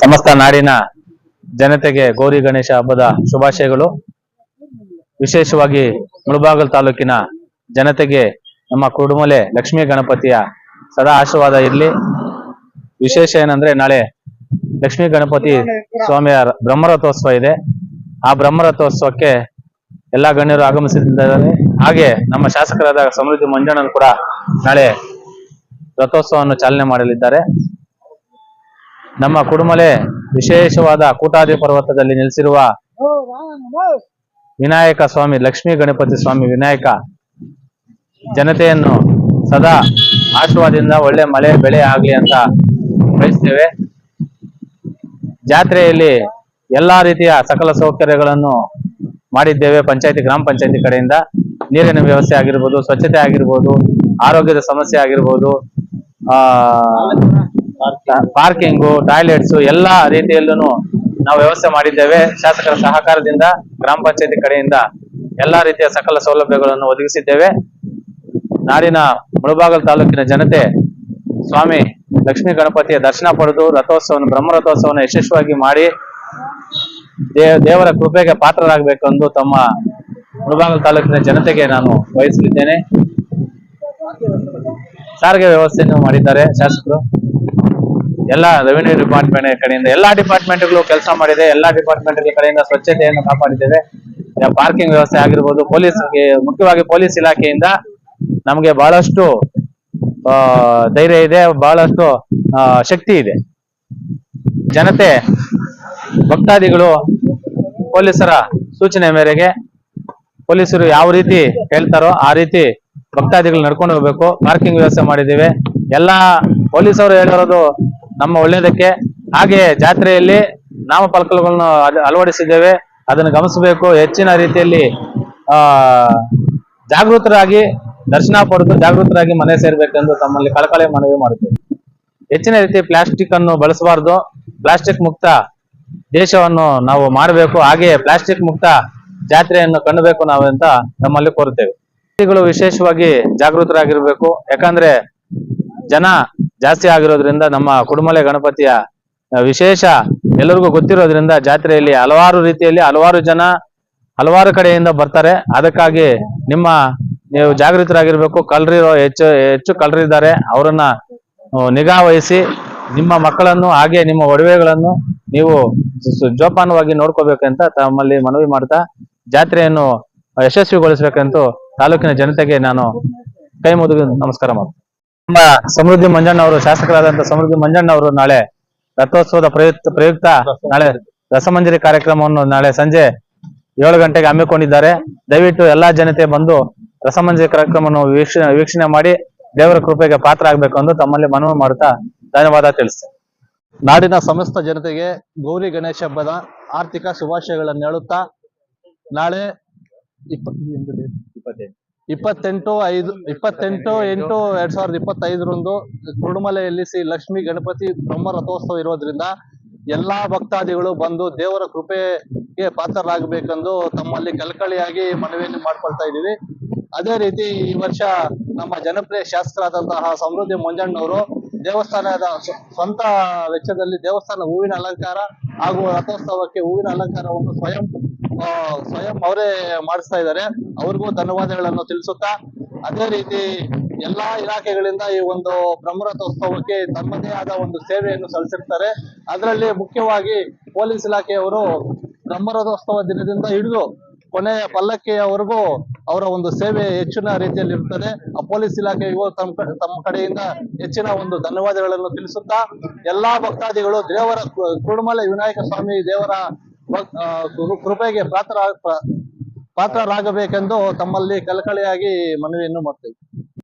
ಸಮಸ್ತ ನಾಡಿನ ಜನತೆಗೆ ಗೌರಿ ಗಣೇಶ ಹಬ್ಬದ ಶುಭಾಶಯಗಳು. ವಿಶೇಷವಾಗಿ ಮುಳಬಾಗಲ್ ತಾಲೂಕಿನ ಜನತೆಗೆ ನಮ್ಮ ಕುಡುಮಲೆ ಲಕ್ಷ್ಮೀ ಗಣಪತಿಯ ಸದಾ ಆಶೀರ್ವಾದ ಇರಲಿ. ವಿಶೇಷ ಏನಂದ್ರೆ ನಾಳೆ ಲಕ್ಷ್ಮೀ ಗಣಪತಿ ಸ್ವಾಮಿಯ ಬ್ರಹ್ಮರಥೋತ್ಸವ ಇದೆ. ಆ ಬ್ರಹ್ಮರಥೋತ್ಸವಕ್ಕೆ ಎಲ್ಲಾ ಗಣ್ಯರು ಆಗಮಿಸಿದ್ದಾರೆ ಹಾಗೆ ನಮ್ಮ ಶಾಸಕರಾದ ಸಮೃದ್ಧಿ ಮಂಜಣ್ಣನ್ ಕೂಡ ನಾಳೆ ರಥೋತ್ಸವವನ್ನು ಚಾಲನೆ ಮಾಡಲಿದ್ದಾರೆ. ನಮ್ಮ ಕುಡುಮಲೆ ವಿಶೇಷವಾದ ಕೂಟಾದಿ ಪರ್ವತದಲ್ಲಿ ನೆಲೆಸಿರುವ ವಿನಾಯಕ ಸ್ವಾಮಿ, ಲಕ್ಷ್ಮೀ ಗಣಪತಿ ಸ್ವಾಮಿ ವಿನಾಯಕ ಜನತೆಯನ್ನು ಸದಾ ಆಶೀರ್ವಾದದಿಂದ ಒಳ್ಳೆ ಮಳೆ, ಬೆಳೆ ಆಗ್ಲಿ ಅಂತ ಬಯಸ್ತೇವೆ. ಜಾತ್ರೆಯಲ್ಲಿ ಎಲ್ಲಾ ರೀತಿಯ ಸಕಲ ಸೌಕರ್ಯಗಳನ್ನು ಮಾಡಿದ್ದೇವೆ. ಪಂಚಾಯತಿ, ಗ್ರಾಮ ಪಂಚಾಯತಿ ಕಡೆಯಿಂದ ನೀರಿನ ವ್ಯವಸ್ಥೆ ಆಗಿರ್ಬೋದು, ಸ್ವಚ್ಛತೆ ಆಗಿರ್ಬೋದು, ಆರೋಗ್ಯದ ಸಮಸ್ಯೆ ಆಗಿರ್ಬೋದು, ಆ ಪಾರ್ಕಿಂಗು ಟಾಯ್ಲೆಟ್ಸ್, ಎಲ್ಲಾ ರೀತಿಯಲ್ಲೂ ನಾವು ವ್ಯವಸ್ಥೆ ಮಾಡಿದ್ದೇವೆ. ಶಾಸಕರ ಸಹಕಾರದಿಂದ, ಗ್ರಾಮ ಪಂಚಾಯತಿ ಕಡೆಯಿಂದ ಎಲ್ಲಾ ರೀತಿಯ ಸಕಲ ಸೌಲಭ್ಯಗಳನ್ನು ಒದಗಿಸಿದ್ದೇವೆ. ನಾಡಿನ ಮುಳಬಾಗಲ್ ತಾಲೂಕಿನ ಜನತೆ, ಸ್ವಾಮಿ ಲಕ್ಷ್ಮೀ ಗಣಪತಿಯ ದರ್ಶನ ಪಡೆದು ರಥೋತ್ಸವವನ್ನು, ಬ್ರಹ್ಮ ರಥೋತ್ಸವವನ್ನು ಯಶಸ್ವಿಯಾಗಿ ಮಾಡಿ ದೇವರ ಕೃಪೆಗೆ ಪಾತ್ರರಾಗಬೇಕೆಂದು ತಮ್ಮ ಮುಳಬಾಗಲ್ ತಾಲೂಕಿನ ಜನತೆಗೆ ನಾನು ವಹಿಸಲಿದ್ದೇನೆ ಸಾರಿಗೆ ವ್ಯವಸ್ಥೆಯನ್ನು ಮಾಡಿದ್ದಾರೆ ಶಾಸಕರು. ಎಲ್ಲ ರೆವಿನ್ಯೂ ಡಿಪಾರ್ಟ್ಮೆಂಟ್ ಕಡೆಯಿಂದ ಎಲ್ಲಾ ಡಿಪಾರ್ಟ್ಮೆಂಟ್ಗಳು ಕೆಲಸ ಮಾಡಿದೆ, ಎಲ್ಲಾ ಡಿಪಾರ್ಟ್ಮೆಂಟ್ ಕಡೆಯಿಂದ ಸ್ವಚ್ಛತೆಯನ್ನು ಕಾಪಾಡಿದ್ದೇವೆ. ಪಾರ್ಕಿಂಗ್ ವ್ಯವಸ್ಥೆ ಆಗಿರ್ಬೋದು ಪೊಲೀಸ್ ಮುಖ್ಯವಾಗಿ ಪೊಲೀಸ್ ಇಲಾಖೆಯಿಂದ ನಮಗೆ ಬಹಳಷ್ಟು ಧೈರ್ಯ ಇದೆ, ಬಹಳಷ್ಟು ಶಕ್ತಿ ಇದೆ. ಜನತೆ, ಭಕ್ತಾದಿಗಳು, ಪೊಲೀಸರ ಸೂಚನೆ ಮೇರೆಗೆ ಪೊಲೀಸರು ಯಾವ ರೀತಿ ಹೇಳ್ತಾರೋ ಆ ರೀತಿ ಭಕ್ತಾದಿಗಳು ನಡ್ಕೊಂಡು ಹೋಗ್ಬೇಕು. ಪಾರ್ಕಿಂಗ್ ವ್ಯವಸ್ಥೆ ಮಾಡಿದ್ದೇವೆ. ಎಲ್ಲಾ ಪೊಲೀಸರು ಹೇಳಿರೋದು ನಮ್ಮ ಒಳ್ಳೇದಕ್ಕೆ ಹಾಗೆ ಜಾತ್ರೆಯಲ್ಲಿ ನಾಮಫಲಕಗಳನ್ನು ಅಳ- ಅಳವಡಿಸಿದ್ದೇವೆ. ಅದನ್ನು ಗಮನಿಸಬೇಕು. ಹೆಚ್ಚಿನ ರೀತಿಯಲ್ಲಿ, ಆ, ಜಾಗೃತರಾಗಿ, ದರ್ಶನ ಪಡೆದು ಜಾಗೃತರಾಗಿ ಮನೆ ಸೇರ್ಬೇಕೆಂದು ತಮ್ಮಲ್ಲಿ ಕಳಕಳಿ ಮನವಿ ಮಾಡುತ್ತೇವೆ. ಹೆಚ್ಚಿನ ರೀತಿ ಪ್ಲಾಸ್ಟಿಕ್ ಅನ್ನು ಬಳಸಬಾರದು. ಪ್ಲಾಸ್ಟಿಕ್ ಮುಕ್ತ ದೇಶವನ್ನು ನಾವು ಮಾಡಬೇಕು. ಹಾಗೆ ಪ್ಲಾಸ್ಟಿಕ್ ಮುಕ್ತ ಜಾತ್ರೆಯನ್ನು ಕಾಣಬೇಕು ನಾವು ಅಂತ ನಮ್ಮಲ್ಲಿ ಕೋರುತ್ತೇವೆ. ವಿಶೇಷವಾಗಿ ಜಾಗೃತರಾಗಿರ್ಬೇಕು. ಯಾಕಂದ್ರೆ ಜನ ಜಾಸ್ತಿ ಆಗಿರೋದ್ರಿಂದ ನಮ್ಮ ಕುಡುಮಲೆ ಗಣಪತಿಯ ವಿಶೇಷ ಎಲ್ಲರಿಗೂ ಗೊತ್ತಿರೋದ್ರಿಂದ ಜಾತ್ರೆಯಲ್ಲಿ ಹಲವಾರು ರೀತಿಯಲ್ಲಿ ಹಲವಾರು ಜನ ಹಲವಾರು ಕಡೆಯಿಂದ ಬರ್ತಾರೆ. ಅದಕ್ಕಾಗಿ ನಿಮ್ಮ, ನೀವು ಜಾಗೃತರಾಗಿರ್ಬೇಕು. ಕಳ್ಳರಿರೋ ಹೆಚ್ಚು ಹೆಚ್ಚು ಕಳ್ಳರಿದ್ದಾರೆ. ಅವರನ್ನ ನಿಗಾ ವಹಿಸಿ ನಿಮ್ಮ ಮಕ್ಕಳನ್ನು ಹಾಗೆ ನಿಮ್ಮ ಒಡವೆಗಳನ್ನು ನೀವು ಜೋಪಾನವಾಗಿ ನೋಡ್ಕೋಬೇಕಂತ ತಮ್ಮಲ್ಲಿ ಮನವಿ ಮಾಡ್ತಾ ಜಾತ್ರೆಯನ್ನು ಯಶಸ್ವಿಗೊಳಿಸ್ಬೇಕಂತೂ ತಾಲೂಕಿನ ಜನತೆಗೆ ನಾನು ಕೈ ಮುದುಗಿ ನಮಸ್ಕಾರ ಮಾಡ್ತೀನಿ. ನಮ್ಮ ಸಮೃದ್ಧಿ ಮಂಜಣ್ಣ ಅವರು ಶಾಸಕರಾದಂತ ಸಮೃದ್ಧಿ ಮಂಜಣ್ಣ ಅವರು ನಾಳೆ ರಥೋತ್ಸವದ ಪ್ರಯುಕ್ತ ಪ್ರಯುಕ್ತ ನಾಳೆ ರಸಮಂಜರಿ ಕಾರ್ಯಕ್ರಮವನ್ನು ನಾಳೆ ಸಂಜೆ ಏಳು ಗಂಟೆಗೆ ಹಮ್ಮಿಕೊಂಡಿದ್ದಾರೆ ದಯವಿಟ್ಟು ಎಲ್ಲಾ ಜನತೆ ಬಂದು ರಸಮಂಜರಿ ಕಾರ್ಯಕ್ರಮವನ್ನು ವೀಕ್ಷಣೆ ವೀಕ್ಷಣೆ ಮಾಡಿ ದೇವರ ಕೃಪೆಗೆ ಪಾತ್ರ ಆಗ್ಬೇಕು ಎಂದು ತಮ್ಮಲ್ಲಿ ಮನವಿ ಮಾಡುತ್ತಾ ಧನ್ಯವಾದ ತಿಳಿಸ್ತೇನೆ ನಾಡಿನ ಸಮಸ್ತ ಜನತೆಗೆ ಗೌರಿ ಗಣೇಶ ಹಬ್ಬದ ಆರ್ಥಿಕ ಶುಭಾಶಯಗಳನ್ನು ಹೇಳುತ್ತಾ ನಾಳೆ ಇಪ್ಪ ಇಪ್ಪತ್ತೈದು date? ಇಪ್ಪತ್ತೆಂಟು ಐದು ಇಪ್ಪತ್ತೆಂಟು ಎಂಟು ಎರಡ್ ಸಾವಿರದ ಇಪ್ಪತ್ತೈದರಂದು ಕುರುಡುಮಲೆಯಲ್ಲಿ ಶ್ರೀ ಲಕ್ಷ್ಮೀ ಗಣಪತಿ ಬ್ರಹ್ಮ ರಥೋತ್ಸವ ಇರೋದ್ರಿಂದ ಎಲ್ಲಾ ಭಕ್ತಾದಿಗಳು ಬಂದು ದೇವರ ಕೃಪೆಗೆ ಪಾತ್ರರಾಗಬೇಕೆಂದು ತಮ್ಮಲ್ಲಿ ಕಳಕಳಿಯಾಗಿ ಮನವಿಯನ್ನು ಮಾಡ್ಕೊಳ್ತಾ ಇದ್ದೀವಿ. ಅದೇ ರೀತಿ ಈ ವರ್ಷ ನಮ್ಮ ಜನಪ್ರಿಯ ಶಾಸಕರಾದಂತಹ ಸಮೃದ್ಧಿ ಮಂಜಣ್ಣವರು ದೇವಸ್ಥಾನದ ಸ್ವ- ಸ್ವಂತ ವೆಚ್ಚದಲ್ಲಿ ದೇವಸ್ಥಾನ ಹೂವಿನ ಅಲಂಕಾರ ಹಾಗೂ ರಥೋತ್ಸವಕ್ಕೆ ಹೂವಿನ ಅಲಂಕಾರವನ್ನು ಸ್ವಯಂ ಸ್ವಯಂ ಅವರೇ ಮಾಡಿಸ್ತಾ ಇದ್ದಾರೆ. ಅವ್ರಿಗೂ ಧನ್ಯವಾದಗಳನ್ನು ತಿಳಿಸುತ್ತಾ, ಅದೇ ರೀತಿ ಎಲ್ಲಾ ಇಲಾಖೆಗಳಿಂದ ಈ ಒಂದು ಬ್ರಹ್ಮರಥೋತ್ಸವಕ್ಕೆ ತಮ್ಮದೇ ಆದ ಒಂದು ಸೇವೆಯನ್ನು ಸಲ್ಲಿಸಿರ್ತಾರೆ. ಅದರಲ್ಲಿ ಮುಖ್ಯವಾಗಿ ಪೊಲೀಸ್ ಇಲಾಖೆಯವರು ಬ್ರಹ್ಮರಥೋತ್ಸವ ದಿನದಿಂದ ಹಿಡಿದು ಕೊನೆಯ ಪಲ್ಲಕ್ಕಿಯವರೆಗೂ ಅವರ ಒಂದು ಸೇವೆ ಹೆಚ್ಚಿನ ರೀತಿಯಲ್ಲಿ ಇರ್ತದೆ ಆ ಪೊಲೀಸ್ ಇಲಾಖೆಗೂ ತಮ್ಮ ತಮ್ಮ ಕಡೆಯಿಂದ ಹೆಚ್ಚಿನ ಒಂದು ಧನ್ಯವಾದಗಳನ್ನು ತಿಳಿಸುತ್ತಾ, ಎಲ್ಲಾ ಭಕ್ತಾದಿಗಳು ದೇವರ ಕುರುಮಲೆ ವಿನಾಯಕ ಸ್ವಾಮಿ ದೇವರ ಕೃಪೆಗೆ ಪಾತ್ರ ಪಾತ್ರರಾಗಬೇಕೆಂದು ತಮ್ಮಲ್ಲಿ ಕಳಕಳಿಯಾಗಿ ಮನವಿಯನ್ನು ಮಾಡ್ತೇವೆ.